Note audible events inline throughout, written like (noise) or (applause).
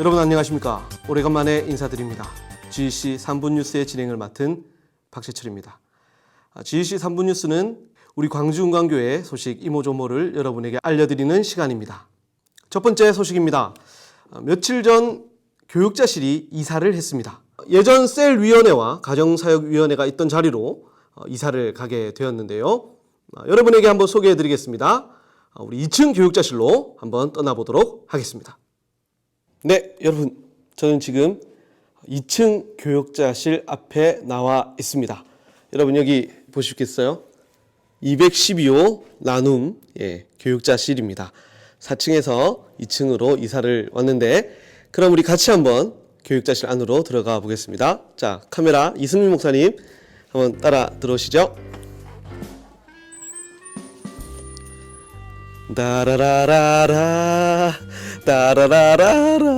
여러분 안녕하십니까? 오래간만에 인사드립니다. GEC 3분 뉴스의 진행을 맡은 박재철입니다. 아, GEC 3분 뉴스는 우리 광주은광교회 소식 이모저모를 여러분에게 알려드리는 시간입니다. 첫 번째 소식입니다. 아, 며칠 전 교육자실이 이사를 했습니다. 예전 셀위원회와 가정사역위원회가 있던 자리로 어, 이사를 가게 되었는데요. 아, 여러분에게 한번 소개해 드리겠습니다. 아, 우리 2층 교육자실로 한번 떠나보도록 하겠습니다. 네, 여러분. 저는 지금 2층 교육자실 앞에 나와 있습니다. 여러분 여기 보시겠어요? 212호 나눔 예, 교육자실입니다. 4층에서 2층으로 이사를 왔는데 그럼 우리 같이 한번 교육자실 안으로 들어가 보겠습니다. 자, 카메라 이승민 목사님 한번 따라 들어오시죠. 따라라라라 따라라라라.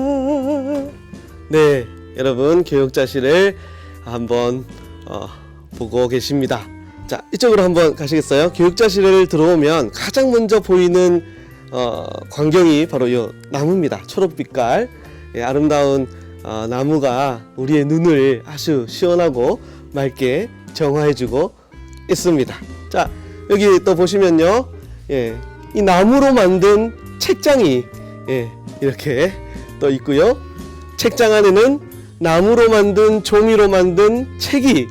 네 여러분 교육자실을 한번 어, 보고 계십니다. 자 이쪽으로 한번 가시겠어요? 교육자실을 들어오면 가장 먼저 보이는 어, 광경이 바로 이 나무입니다. 초록빛깔. 예, 아름다운 어, 나무가 우리의 눈을 아주 시원하고 맑게 정화해주고 있습니다. 자 여기 또 보시면요. 예, 이 나무로 만든 책장이 예, 이렇게 떠 있고요. 책장 안에는 나무로 만든 종이로 만든 책이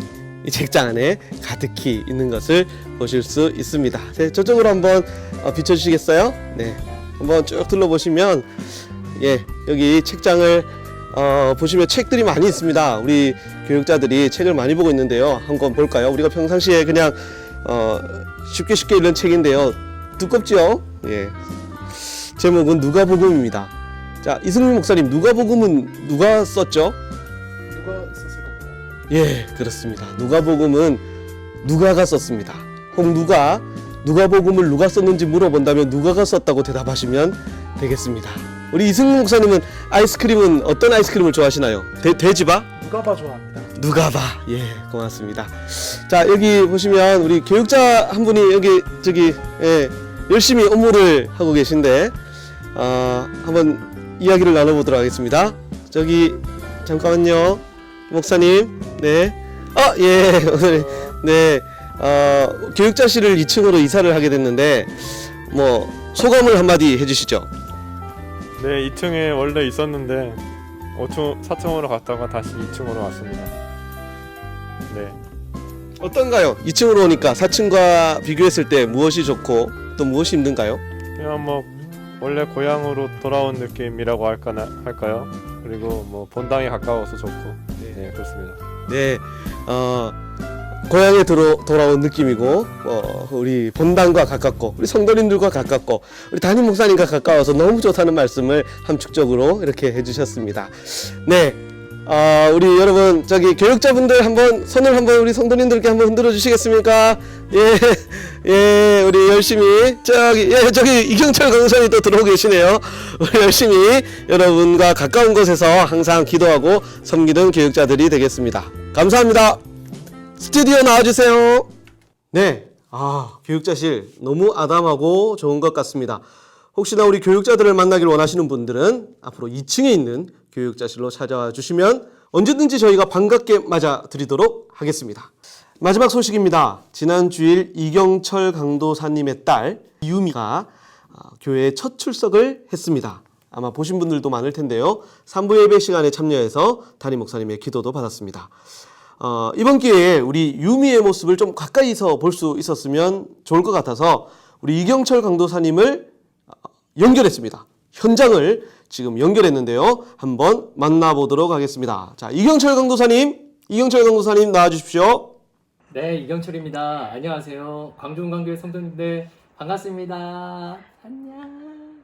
이 책장 안에 가득히 있는 것을 보실 수 있습니다. 네, 저쪽으로 한번 어, 비춰주시겠어요? 네, 한번 쭉 둘러보시면 예, 여기 책장을 어, 보시면 책들이 많이 있습니다. 우리 교육자들이 책을 많이 보고 있는데요. 한번 볼까요? 우리가 평상시에 그냥 어, 쉽게 쉽게 읽는 책인데요. 두껍지요? 예. 제목은 누가복음입니다. 자, 이승민 목사님, 누가복음은 누가 썼죠? 누가 썼을 겁니다. 예, 그렇습니다. 누가복음은 누가가 썼습니다. 혹 누가 누가복음을 누가 썼는지 물어본다면 누가가 썼다고 대답하시면 되겠습니다. 우리 이승민 목사님은 아이스크림은 어떤 아이스크림을 좋아하시나요? 돼, 돼지바? 누가 봐 좋아합니다. 누가 봐. 예, 고맙습니다. 자, 여기 보시면 우리 교육자 한 분이 여기 저기 예, 열심히 업무를 하고 계신데 어, 한번 이야기를 나눠보도록 하겠습니다. 저기 잠깐만요, 목사님. 네. 아, 예, (laughs) 오늘 네. 어, 교육자실을 2층으로 이사를 하게 됐는데 뭐 소감을 한마디 해주시죠. 네, 2층에 원래 있었는데 5층, 4층으로 갔다가 다시 2층으로 왔습니다. 네. 어떤가요? 2층으로 오니까 4층과 비교했을 때 무엇이 좋고 또 무엇이 힘든가요? 그냥 뭐 원래 고향으로 돌아온 느낌이라고 할까나 할까요? 그리고 뭐 본당에 가까워서 좋고 네, 그렇습니다. 네, 어, 고향에 들어, 돌아온 느낌이고, 어, 우리 본당과 가깝고, 우리 성도님들과 가깝고, 우리 담임 목사님과 가까워서 너무 좋다는 말씀을 함축적으로 이렇게 해주셨습니다. 네, 어, 우리 여러분, 저기 교육자분들 한번 손을 한번 우리 성도님들께 한번 흔들어 주시겠습니까? 예, 예, 우리 열심히, 저기, 예, 저기 이경철 강사님이 또 들어오고 계시네요. 우리 열심히 여러분과 가까운 곳에서 항상 기도하고 섬기는 교육자들이 되겠습니다. 감사합니다. 스튜디오 나와주세요. 네, 아 교육자실 너무 아담하고 좋은 것 같습니다. 혹시나 우리 교육자들을 만나길 원하시는 분들은 앞으로 2층에 있는 교육자실로 찾아와 주시면 언제든지 저희가 반갑게 맞아 드리도록 하겠습니다. 마지막 소식입니다. 지난 주일 이경철 강도사님의 딸 유미가 아, 교회에 첫 출석을 했습니다. 아마 보신 분들도 많을 텐데요. 3부 예배 시간에 참여해서 담임 목사님의 기도도 받았습니다. 어, 이번 기회에 우리 유미의 모습을 좀 가까이서 볼 수 있었으면 좋을 것 같아서 우리 이경철 강도사님을 어, 연결했습니다. 현장을 지금 연결했는데요. 한번 만나보도록 하겠습니다. 자, 이경철 강도사님, 이경철 강도사님 나와 주십시오. 네, 이경철입니다. 안녕하세요. 광주광교회 성도님들 반갑습니다. 안녕.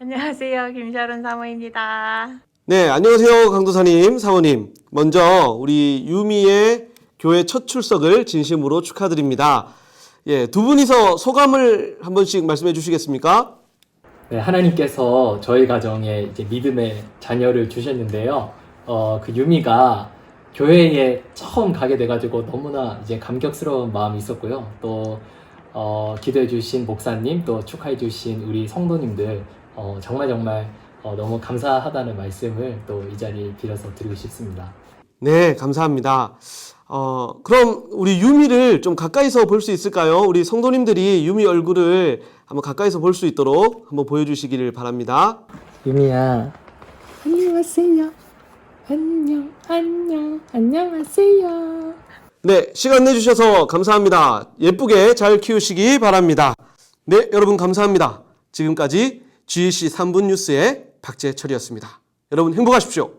안녕하세요. 김sharon 사모입니다. 네, 안녕하세요, 강도사님, 사모님. 먼저 우리 유미의 교회 첫 출석을 진심으로 축하드립니다. 예, 두 분이서 소감을 한 번씩 말씀해 주시겠습니까? 네, 하나님께서 저희 가정에 이제 믿음의 자녀를 주셨는데요. 어, 그 유미가 교회에 처음 가게 돼가지고 너무나 이제 감격스러운 마음이 있었고요. 또 어, 기도해 주신 목사님, 또 축하해 주신 우리 성도님들 어, 정말 정말 어, 너무 감사하다는 말씀을 또 이 자리에 빌어서 드리고 싶습니다. 네, 감사합니다. 어, 그럼 우리 유미를 좀 가까이서 볼 수 있을까요? 우리 성도님들이 유미 얼굴을 한번 가까이서 볼 수 있도록 한번 보여주시기를 바랍니다. 유미야. 안녕하세요. 안녕, 안녕, 안녕하세요. 네, 시간 내주셔서 감사합니다. 예쁘게 잘 키우시기 바랍니다. 네, 여러분 감사합니다. 지금까지 GC 3분 뉴스의 박재철이었습니다. 여러분 행복하십시오.